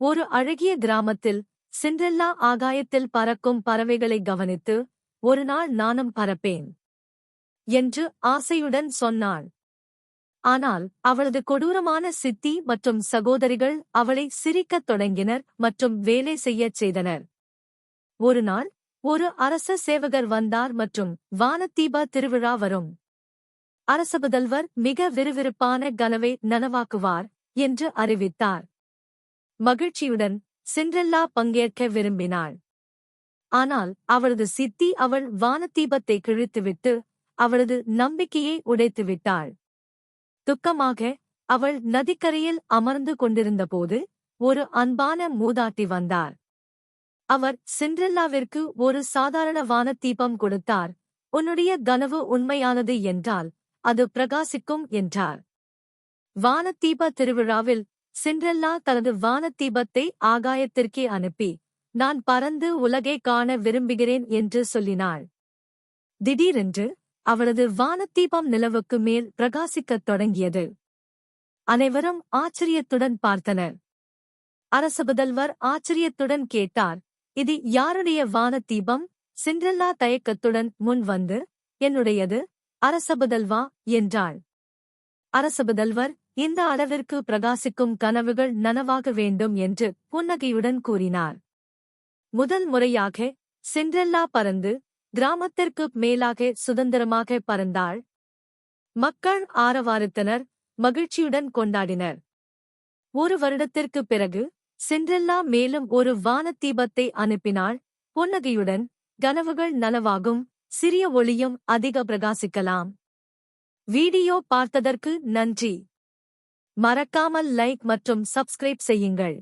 ஒரு அழகிய கிராமத்தில் சிண்ட்ரெல்லா ஆகாயத்தில் பறக்கும் பறவைகளை கவனித்து ஒரு நாள் நானும் பறப்பேன் என்று ஆசையுடன் சொன்னாள். ஆனால் அவளது கொடூரமான சித்தி மற்றும் சகோதரிகள் அவளை சிரிக்கத் தொடங்கினர் மற்றும் வேலை செய்யச் செய்தனர். ஒரு நாள் ஒரு அரச சேவகர் வந்தார் மற்றும் வானத்தீப திருவிழா வரும். அரசபுதல்வர் மிக விறுவிறுப்பான கனவை நனவாக்குவார் என்று அறிவித்தார். மகிழ்ச்சியுடன் சிண்ட்ரெல்லா பங்கேற்க விரும்பினாள். ஆனால் அவளது சித்தி அவள் வானத்தீபத்தை கிழித்துவிட்டு அவளது நம்பிக்கையை உடைத்துவிட்டாள். துக்கமாக அவள் நதிக்கரையில் அமர்ந்து கொண்டிருந்தபோது ஒரு அன்பான மூதாட்டி வந்தார். அவர் சிண்ட்ரெல்லாவிற்கு ஒரு சாதாரண வானத்தீபம் கொடுத்தார். உன்னுடைய கனவு உண்மையானது என்றால் அது பிரகாசிக்கும் என்றார். வானத்தீப திருவிழாவில் சிண்ட்ரெல்லா தனது வானத்தீபத்தை ஆகாயத்திற்கே அனுப்பி நான் பறந்து உலகை காண விரும்புகிறேன் என்று சொல்லினாள். திடீரென்று அவளது வானத்தீபம் நிலவுக்கு மேல் பிரகாசிக்கத் தொடங்கியது. அனைவரும் ஆச்சரியத்துடன் பார்த்தனர். அரச புதல்வர் ஆச்சரியத்துடன் கேட்டார் இது யாருடைய வானத்தீபம்? சிண்ட்ரெல்லா தயக்கத்துடன் முன் வந்து என்னுடையது? அரசபுதல்வா என்றாள். அரசபுதல்வர் இந்த அளவிற்கு பிரகாசிக்கும் கனவுகள் நனவாக வேண்டும் என்று புன்னகையுடன் கூறினார். முதல் முறையாக சிண்ட்ரெல்லா பறந்து கிராமத்திற்கு மேலாக சுதந்திரமாக பறந்தாள். மக்கள் ஆரவாரித்தனர் மகிழ்ச்சியுடன் கொண்டாடினர். ஒரு வருடத்திற்குப் பிறகு சிண்ட்ரெல்லா மேலும் ஒரு வானத்தீபத்தை அனுப்பினாள். புன்னகையுடன் கனவுகள் நனவாகும் சிறிய ஒளியும் அதிக பிரகாசிக்கலாம். வீடியோ பார்த்ததற்கு நன்றி. மறக்காமல் லைக் மற்றும் சப்ஸ்கிரைப் செய்யுங்கள்.